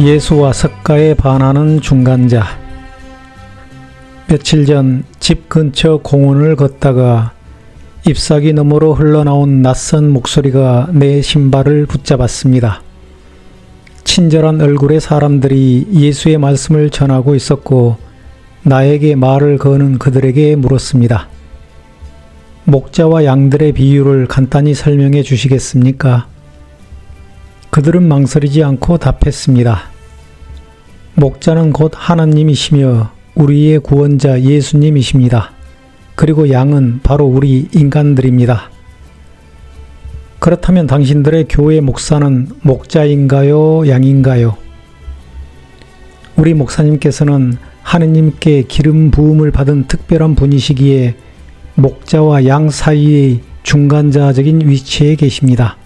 예수와 석가에 반하는 중간자. 며칠 전 집 근처 공원을 걷다가 잎사귀 너머로 흘러나온 낯선 목소리가 내 신발을 붙잡았습니다. 친절한 얼굴의 사람들이 예수의 말씀을 전하고 있었고 나에게 말을 거는 그들에게 물었습니다. 목자와 양들의 비유를 간단히 설명해 주시겠습니까? 그들은 망설이지 않고 답했습니다. 목자는 곧 하나님이시며 우리의 구원자 예수님이십니다. 그리고 양은 바로 우리 인간들입니다. 그렇다면 당신들의 교회 목사는 목자인가요? 양인가요? 우리 목사님께서는 하느님께 기름 부음을 받은 특별한 분이시기에 목자와 양 사이의 중간자적인 위치에 계십니다.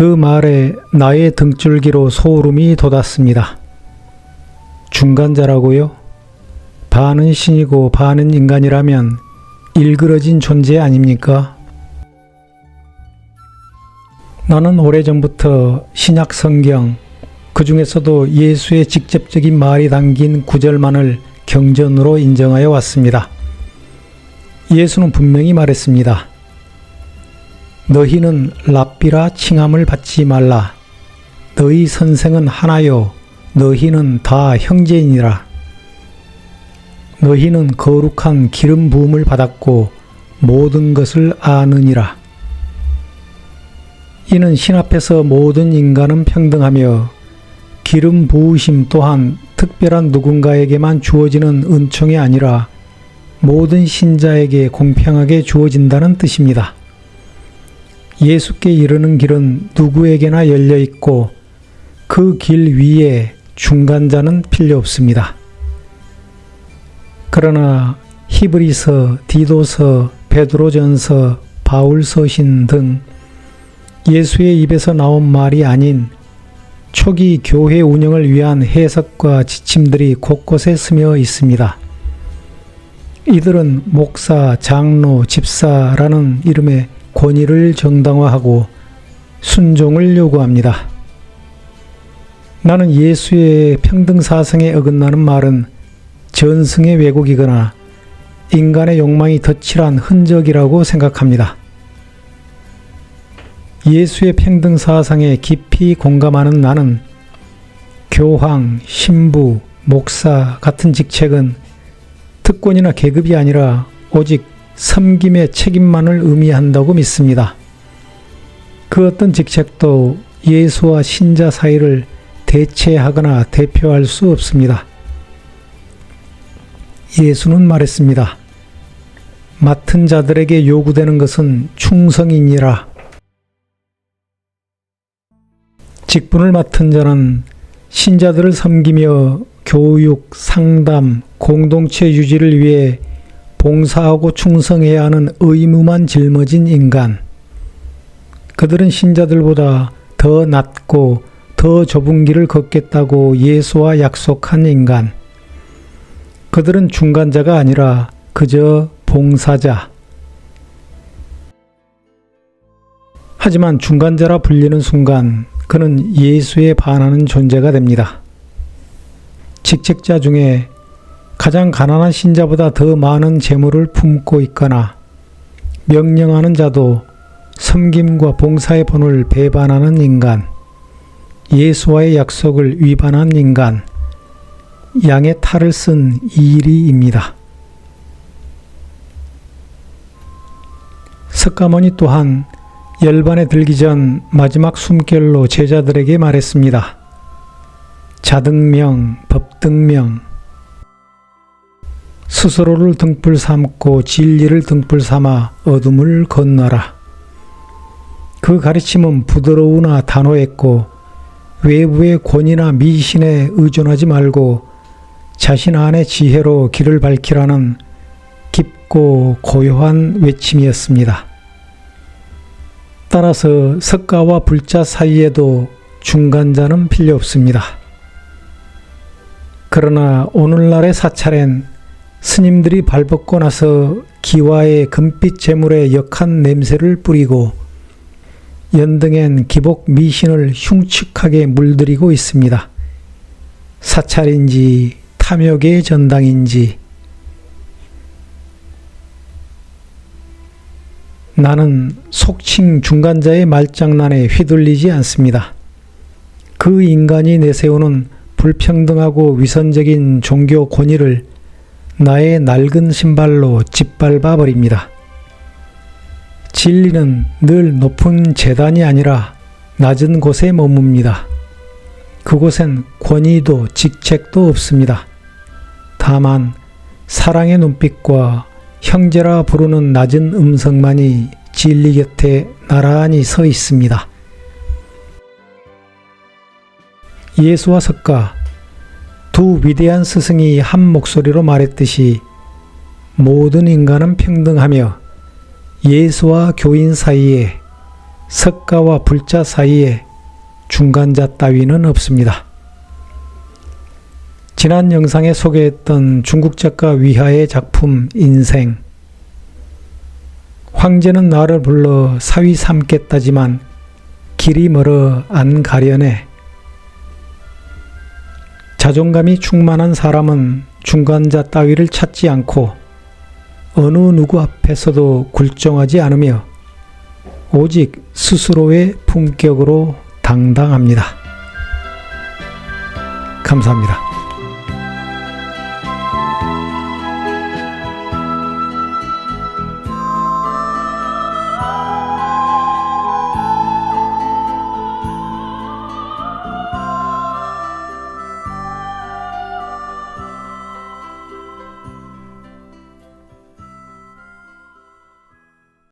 그 말에 나의 등줄기로 소름이 돋았습니다. 중간자라고요? 반은 신이고 반은 인간이라면 일그러진 존재 아닙니까? 나는 오래전부터 신약 성경, 그 중에서도 예수의 직접적인 말이 담긴 구절만을 경전으로 인정하여 왔습니다. 예수는 분명히 말했습니다. 너희는 랍비라 칭함을 받지 말라. 너희 선생은 하나요. 너희는 다 형제이니라. 너희는 거룩한 기름 부음을 받았고 모든 것을 아느니라. 이는 신 앞에서 모든 인간은 평등하며 기름 부으심 또한 특별한 누군가에게만 주어지는 은총이 아니라 모든 신자에게 공평하게 주어진다는 뜻입니다. 예수께 이르는 길은 누구에게나 열려 있고 그 길 위에 중간자는 필요 없습니다. 그러나 히브리서, 디도서, 베드로전서, 바울서신 등 예수의 입에서 나온 말이 아닌 초기 교회 운영을 위한 해석과 지침들이 곳곳에 스며 있습니다. 이들은 목사, 장로, 집사라는 이름의 권위를 정당화하고 순종을 요구합니다. 나는 예수의 평등 사상에 어긋나는 말은 전승의 왜곡이거나 인간의 욕망이 덧칠한 흔적이라고 생각합니다. 예수의 평등 사상에 깊이 공감하는 나는 교황, 신부, 목사 같은 직책은 특권이나 계급이 아니라 오직 섬김의 책임만을 의미한다고 믿습니다. 그 어떤 직책도 예수와 신자 사이를 대체하거나 대표할 수 없습니다. 예수는 말했습니다. 맡은 자들에게 요구되는 것은 충성이니라. 직분을 맡은 자는 신자들을 섬기며 교육, 상담, 공동체 유지를 위해 봉사하고 충성해야 하는 의무만 짊어진 인간. 그들은 신자들보다 더 낮고 더 좁은 길을 걷겠다고 예수와 약속한 인간. 그들은 중간자가 아니라 그저 봉사자. 하지만 중간자라 불리는 순간 그는 예수에 반하는 존재가 됩니다. 직책자 중에 가장 가난한 신자보다 더 많은 재물을 품고 있거나 명령하는 자도 섬김과 봉사의 본을 배반하는 인간, 예수와의 약속을 위반한 인간, 양의 탈을 쓴 이리입니다. 석가모니 또한 열반에 들기 전 마지막 숨결로 제자들에게 말했습니다. 자등명, 법등명, 스스로를 등불 삼고 진리를 등불 삼아 어둠을 건너라. 그 가르침은 부드러우나 단호했고 외부의 권위나 미신에 의존하지 말고 자신 안의 지혜로 길을 밝히라는 깊고 고요한 외침이었습니다. 따라서 석가와 불자 사이에도 중간자는 필요 없습니다. 그러나 오늘날의 사찰엔 스님들이 발벗고 나서 기와의 금빛 재물에 역한 냄새를 뿌리고 연등엔 기복 미신을 흉측하게 물들이고 있습니다. 사찰인지 탐욕의 전당인지 나는 속칭 중간자의 말장난에 휘둘리지 않습니다. 그 인간이 내세우는 불평등하고 위선적인 종교 권위를 나의 낡은 신발로 짓밟아 버립니다. 진리는 늘 높은 재단이 아니라 낮은 곳에 머뭅니다. 그곳엔 권위도 직책도 없습니다. 다만 사랑의 눈빛과 형제라 부르는 낮은 음성만이 진리 곁에 나란히 서 있습니다. 예수와 석가 두 위대한 스승이 한 목소리로 말했듯이 모든 인간은 평등하며 예수와 교인 사이에 석가와 불자 사이에 중간자 따위는 없습니다. 지난 영상에 소개했던 중국 작가 위하의 작품 인생 황제는 나를 불러 사위 삼겠다지만 길이 멀어 안 가려네 자존감이 충만한 사람은 중간자 따위를 찾지 않고 어느 누구 앞에서도 굴종하지 않으며 오직 스스로의 품격으로 당당합니다. 감사합니다.